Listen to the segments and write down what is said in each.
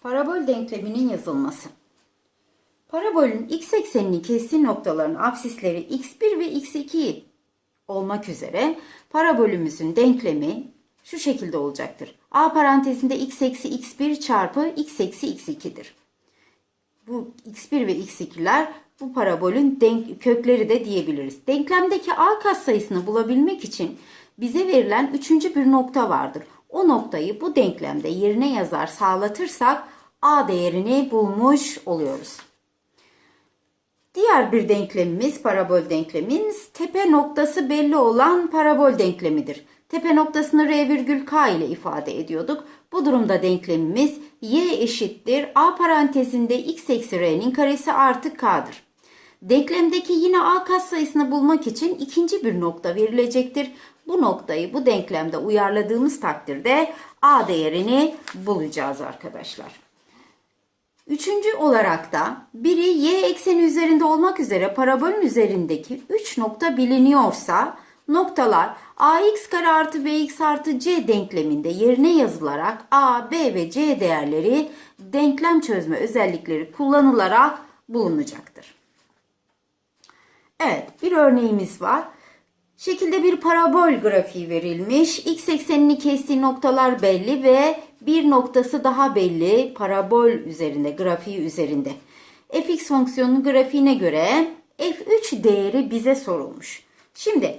Parabol denkleminin yazılması. Parabolün x eksenini kestiği noktaların absisleri x1 ve x2 olmak üzere parabolümüzün denklemi şu şekilde olacaktır. A parantezinde x eksi x1 çarpı x eksi x2'dir. Bu x1 ve x2'ler bu parabolün denk, kökleri de diyebiliriz. Denklemdeki a katsayısını bulabilmek için bize verilen üçüncü bir nokta vardır. O noktayı bu denklemde yerine yazar sağlatırsak a değerini bulmuş oluyoruz. Diğer bir denklemimiz parabol denklemimiz tepe noktası belli olan parabol denklemidir. Tepe noktasını r virgül k ile ifade ediyorduk. Bu durumda denklemimiz y eşittir a parantezinde x eksi r'nin karesi artı k'dır. Denklemdeki yine a katsayısını bulmak için ikinci bir nokta verilecektir. Bu noktayı bu denklemde uyarladığımız takdirde a değerini bulacağız arkadaşlar. Üçüncü olarak da biri y ekseni üzerinde olmak üzere parabolün üzerindeki 3 nokta biliniyorsa noktalar ax kare artı bx artı c denkleminde yerine yazılarak a, b ve c değerleri denklem çözme özellikleri kullanılarak bulunacaktır. Evet bir örneğimiz var. Şekilde bir parabol grafiği verilmiş. X eksenini kestiği noktalar belli ve bir noktası daha belli parabol üzerinde, grafiği üzerinde. fx fonksiyonunun grafiğine göre f3 değeri bize sorulmuş. Şimdi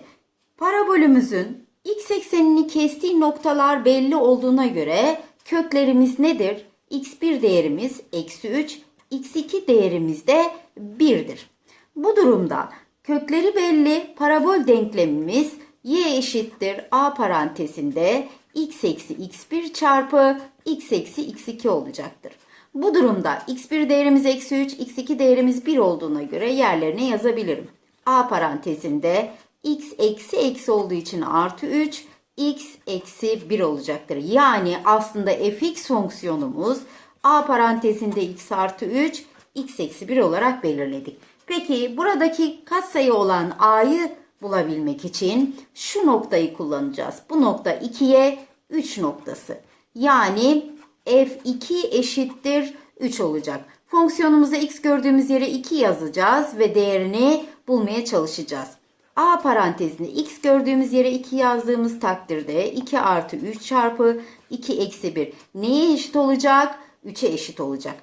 parabolümüzün x eksenini kestiği noktalar belli olduğuna göre köklerimiz nedir? x1 değerimiz eksi 3, x2 değerimiz de 1'dir. Bu durumda kökleri belli parabol denklemimiz y eşittir a parantezinde x eksi x1 çarpı x eksi x2 olacaktır. Bu durumda x1 değerimiz eksi 3, x2 değerimiz 1 olduğuna göre yerlerine yazabilirim. a parantezinde x eksi eksi olduğu için artı 3, x eksi 1 olacaktır. Yani aslında fx fonksiyonumuz a parantezinde x artı 3, x eksi 1 olarak belirledik. Peki buradaki katsayı olan a'yı bulabilmek için şu noktayı kullanacağız. Bu nokta 2'ye 3 noktası. Yani f2 eşittir 3 olacak. Fonksiyonumuzda x gördüğümüz yere 2 yazacağız ve değerini bulmaya çalışacağız. A parantezinde x gördüğümüz yere 2 yazdığımız takdirde 2 artı 3 çarpı 2 eksi 1 neye eşit olacak? 3'e eşit olacak.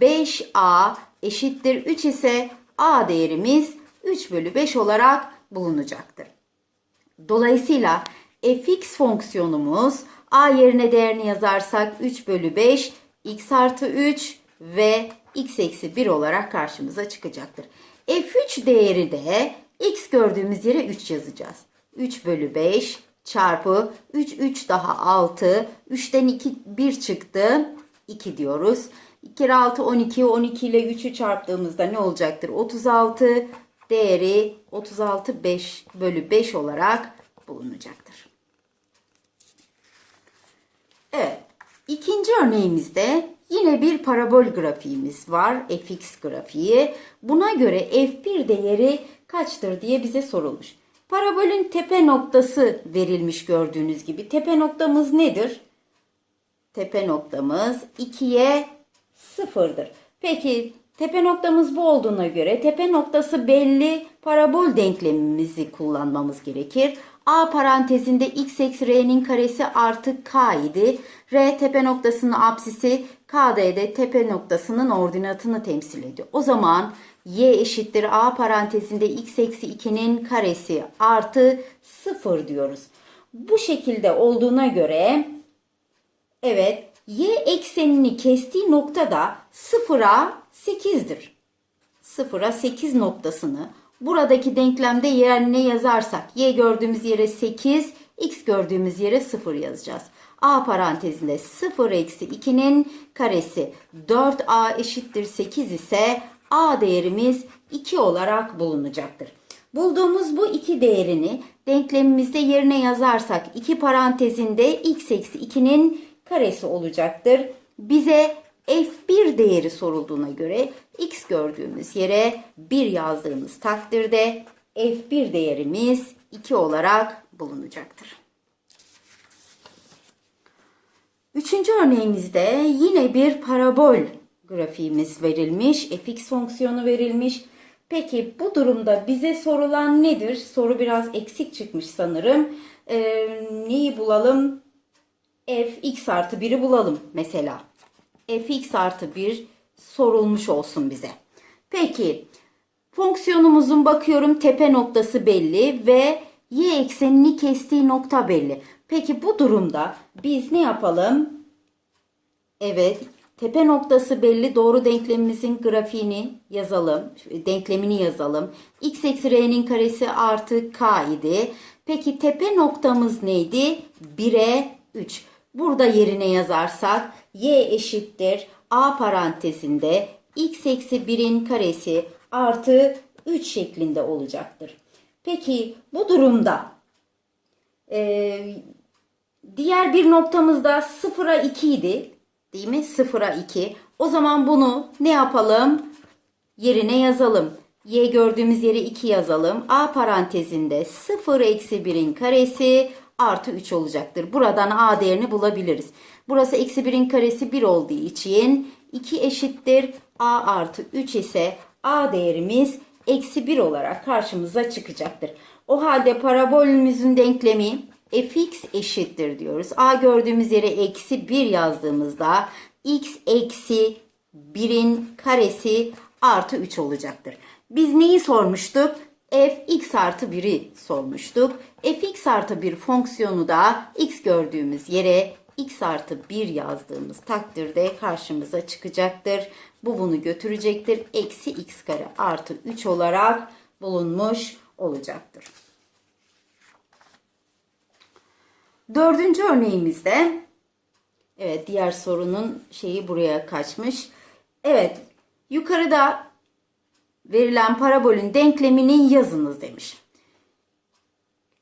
5a eşittir 3 ise a değerimiz 3 bölü 5 olarak bulunacaktır. Dolayısıyla fx fonksiyonumuz a yerine değerini yazarsak 3 bölü 5 x artı 3 ve x eksi 1 olarak karşımıza çıkacaktır. f3 değeri de x gördüğümüz yere 3 yazacağız. 3 bölü 5 çarpı 3 3 daha 6 3'ten 2 1 çıktı 2 diyoruz. 2 kere 6 12 12 ile 3'ü çarptığımızda ne olacaktır? 36 değeri 36 5 bölü 5 olarak bulunacaktır. Evet. ikinci örneğimizde yine bir parabol grafiğimiz var. fx grafiği. Buna göre f1 değeri kaçtır diye bize sorulmuş. Parabolün tepe noktası verilmiş gördüğünüz gibi. Tepe noktamız nedir? Tepe noktamız 2'ye 0'dır. Peki tepe noktamız bu olduğuna göre tepe noktası belli parabol denklemimizi kullanmamız gerekir. A parantezinde x eksi r'nin karesi artı k idi. R tepe noktasının apsisi, k de tepe noktasının ordinatını temsil ediyor. O zaman y eşittir a parantezinde x eksi 2'nin karesi artı 0 diyoruz. Bu şekilde olduğuna göre evet y eksenini kestiği nokta da 0'a 8'dir. 0'a 8 noktasını buradaki denklemde yerine yazarsak y gördüğümüz yere 8, x gördüğümüz yere 0 yazacağız. a parantezinde 0 eksi 2'nin karesi 4a eşittir 8 ise a değerimiz 2 olarak bulunacaktır. Bulduğumuz bu iki değerini denklemimizde yerine yazarsak 2 parantezinde x eksi 2'nin karesi olacaktır. Bize f1 değeri sorulduğuna göre x gördüğümüz yere 1 yazdığımız takdirde f1 değerimiz 2 olarak bulunacaktır. Üçüncü örneğimizde yine bir parabol grafiğimiz verilmiş. fx fonksiyonu verilmiş. Peki bu durumda bize sorulan nedir? Soru biraz eksik çıkmış sanırım. Ee, neyi bulalım? Fx artı 1'i bulalım mesela. fx artı 1 sorulmuş olsun bize. Peki fonksiyonumuzun bakıyorum tepe noktası belli ve y eksenini kestiği nokta belli. Peki bu durumda biz ne yapalım? Evet, tepe noktası belli. Doğru denklemimizin grafiğini yazalım. Denklemini yazalım. x eksi r'nin karesi artı k idi. Peki tepe noktamız neydi? 1'e 3. Burada yerine yazarsak y eşittir a parantezinde x eksi 1'in karesi artı 3 şeklinde olacaktır. Peki bu durumda eee Diğer bir noktamız da 0'a 2 idi. Değil mi? 0'a 2. O zaman bunu ne yapalım? Yerine yazalım. Y gördüğümüz yere 2 yazalım. A parantezinde 0 eksi 1'in karesi artı 3 olacaktır. Buradan A değerini bulabiliriz. Burası eksi 1'in karesi 1 olduğu için 2 eşittir. A artı 3 ise A değerimiz eksi 1 olarak karşımıza çıkacaktır. O halde parabolümüzün denklemi fx eşittir diyoruz. A gördüğümüz yere eksi 1 yazdığımızda x eksi 1'in karesi artı 3 olacaktır. Biz neyi sormuştuk? Fx artı 1'i sormuştuk. fx artı 1 fonksiyonu da x gördüğümüz yere x artı 1 yazdığımız takdirde karşımıza çıkacaktır. Bu bunu götürecektir. Eksi x kare artı 3 olarak bulunmuş olacaktır. Dördüncü örneğimizde evet diğer sorunun şeyi buraya kaçmış. Evet yukarıda verilen parabolün denklemini yazınız demiş.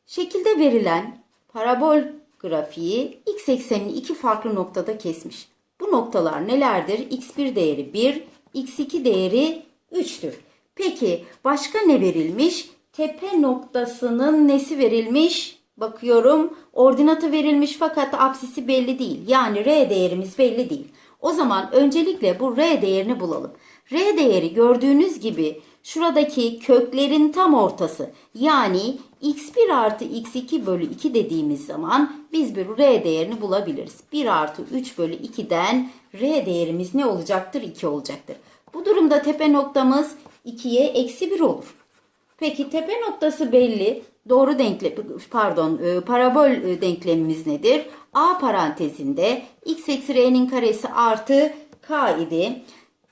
Şekilde verilen parabol grafiği x eksenini iki farklı noktada kesmiş. Bu noktalar nelerdir? x1 değeri 1, x2 değeri 3'tür. Peki başka ne verilmiş? Tepe noktasının nesi verilmiş? Bakıyorum ordinatı verilmiş fakat apsisi belli değil. Yani r değerimiz belli değil. O zaman öncelikle bu r değerini bulalım. R değeri gördüğünüz gibi şuradaki köklerin tam ortası. Yani x1 artı x2 bölü 2 dediğimiz zaman biz bir r değerini bulabiliriz. 1 artı 3 bölü 2'den r değerimiz ne olacaktır? 2 olacaktır. Bu durumda tepe noktamız 2'ye eksi 1 olur. Peki tepe noktası belli. Doğru denklem pardon e, parabol e, denklemimiz nedir? A parantezinde x eksi r'nin karesi artı k idi.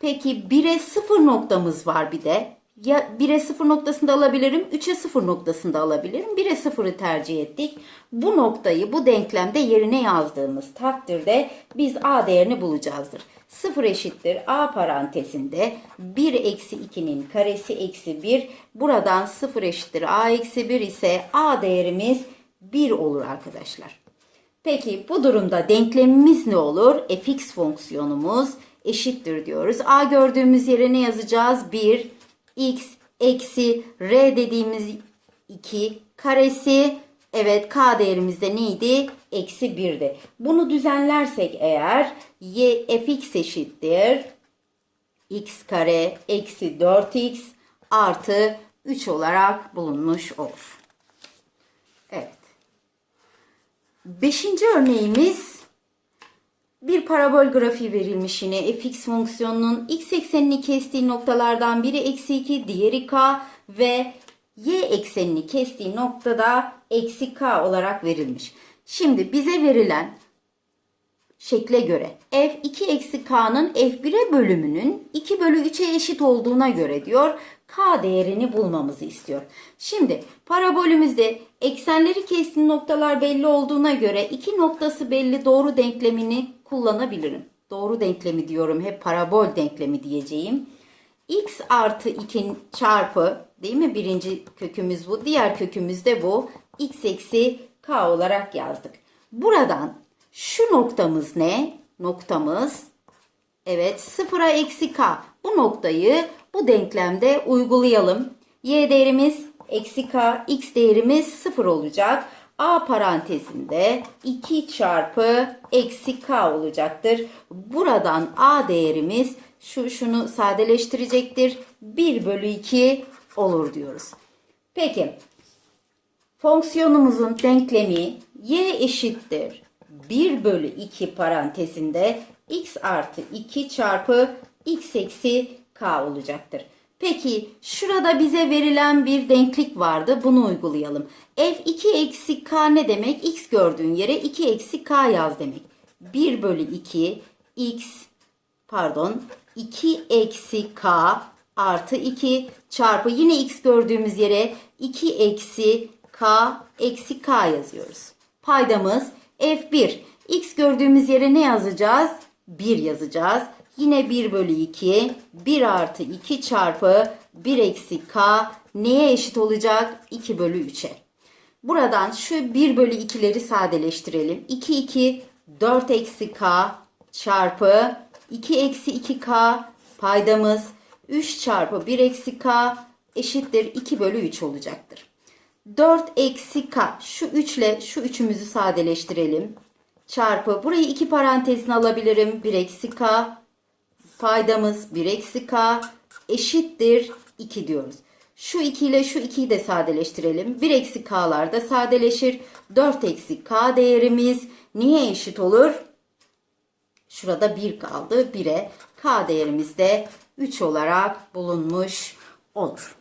Peki 1'e 0 noktamız var bir de. Ya 1'e 0 noktasında alabilirim, 3'e 0 noktasında alabilirim. 1'e 0'ı tercih ettik. Bu noktayı bu denklemde yerine yazdığımız takdirde biz a değerini bulacağızdır. 0 eşittir a parantezinde 1 eksi 2'nin karesi eksi 1. Buradan 0 eşittir a eksi 1 ise a değerimiz 1 olur arkadaşlar. Peki bu durumda denklemimiz ne olur? fx fonksiyonumuz eşittir diyoruz. a gördüğümüz yere ne yazacağız? 1 x eksi r dediğimiz 2 karesi Evet k değerimiz de neydi? Eksi 1'di. Bunu düzenlersek eğer y fx eşittir x kare eksi 4x artı 3 olarak bulunmuş olur. Evet. Beşinci örneğimiz bir parabol grafiği verilmiş yine fx fonksiyonunun x eksenini kestiği noktalardan biri eksi 2, diğeri k ve y eksenini kestiği noktada eksi k olarak verilmiş. Şimdi bize verilen şekle göre f2 eksi k'nın f1'e bölümünün 2 bölü 3'e eşit olduğuna göre diyor k değerini bulmamızı istiyor. Şimdi parabolümüzde eksenleri kestiği noktalar belli olduğuna göre iki noktası belli doğru denklemini kullanabilirim. Doğru denklemi diyorum hep parabol denklemi diyeceğim. x artı 2 çarpı değil mi birinci kökümüz bu diğer kökümüz de bu x eksi k olarak yazdık. Buradan şu noktamız ne? Noktamız evet sıfıra eksi k. Bu noktayı bu denklemde uygulayalım. Y değerimiz eksi k, x değerimiz sıfır olacak. A parantezinde 2 çarpı eksi k olacaktır. Buradan A değerimiz şu şunu sadeleştirecektir. 1 bölü 2 olur diyoruz. Peki fonksiyonumuzun denklemi y eşittir 1 bölü 2 parantezinde x artı 2 çarpı x eksi k olacaktır. Peki şurada bize verilen bir denklik vardı. Bunu uygulayalım. f2 eksi k ne demek? x gördüğün yere 2 eksi k yaz demek. 1 bölü 2 x pardon 2 eksi k artı 2 çarpı yine x gördüğümüz yere 2 eksi k eksi k yazıyoruz. Paydamız f1. x gördüğümüz yere ne yazacağız? 1 yazacağız. Yine 1 bölü 2 1 artı 2 çarpı 1 eksi k neye eşit olacak? 2 bölü 3'e. Buradan şu 1 bölü 2'leri sadeleştirelim. 2 2 4 eksi k çarpı 2 eksi 2k paydamız 3 çarpı 1 eksi k eşittir 2 bölü 3 olacaktır. 4 eksi k şu 3 ile şu 3'ümüzü sadeleştirelim. Çarpı burayı iki parantezine alabilirim. 1 eksi k paydamız 1 eksi k eşittir 2 diyoruz. Şu 2 ile şu 2'yi de sadeleştirelim. 1 eksi k'lar da sadeleşir. 4 eksi k değerimiz niye eşit olur? Şurada 1 kaldı. 1'e k değerimiz de 3 olarak bulunmuş olur.